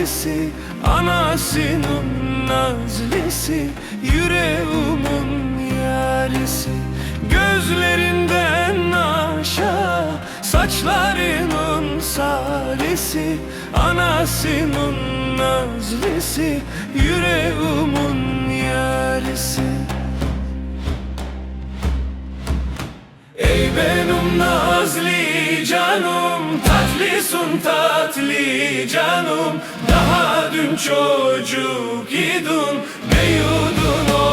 Sarısı Anasının nazlısı Yüreğimin yarısı Gözlerinden aşağı Saçlarının sarısı Anasının nazlısı Yüreğimin yarısı Ey benim nazlı canım Tatlısın tatlı canım. Daha dün çocuk idin Büyüdün oldun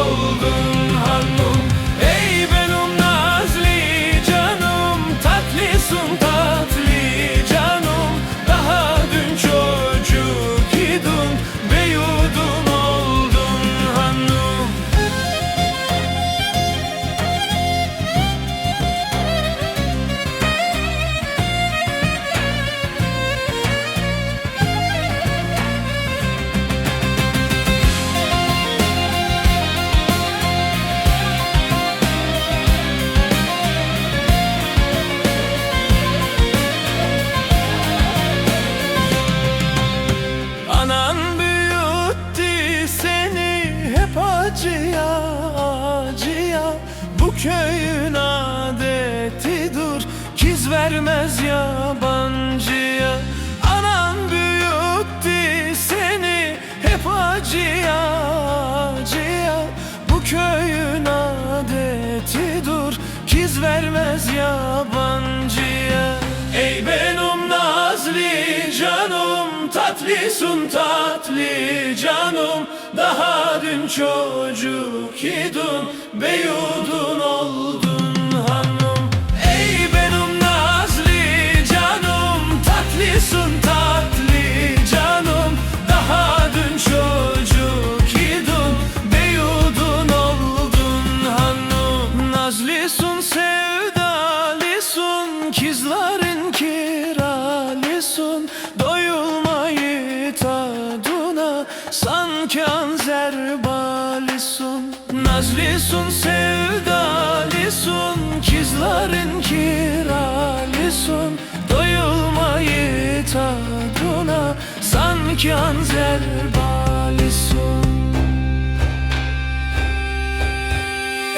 köyün adetidir Kiz vermez yabancıya. Anan büyüttü seni hep acıya acıya. Bu köyün adetidir Kiz vermez yabancıya. Ey benim nazlı canım Tatlısın tatlı canım. Daha dün çocuk idin Beyudun Tatlısın tatlı canım Daha dün çocuk idin Beyudun oldun hanım. Nazlısın sevdalısın Kızların kiralısın Doyulmayı tadına Sanki anzer balısın Nazlısın sevdalısın Kızların Sanki anzer balısın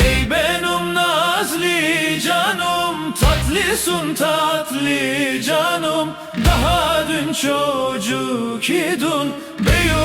Ey benim nazlı canım Tatlısın tatlı canım. Daha dün çocuk idin Büyüdün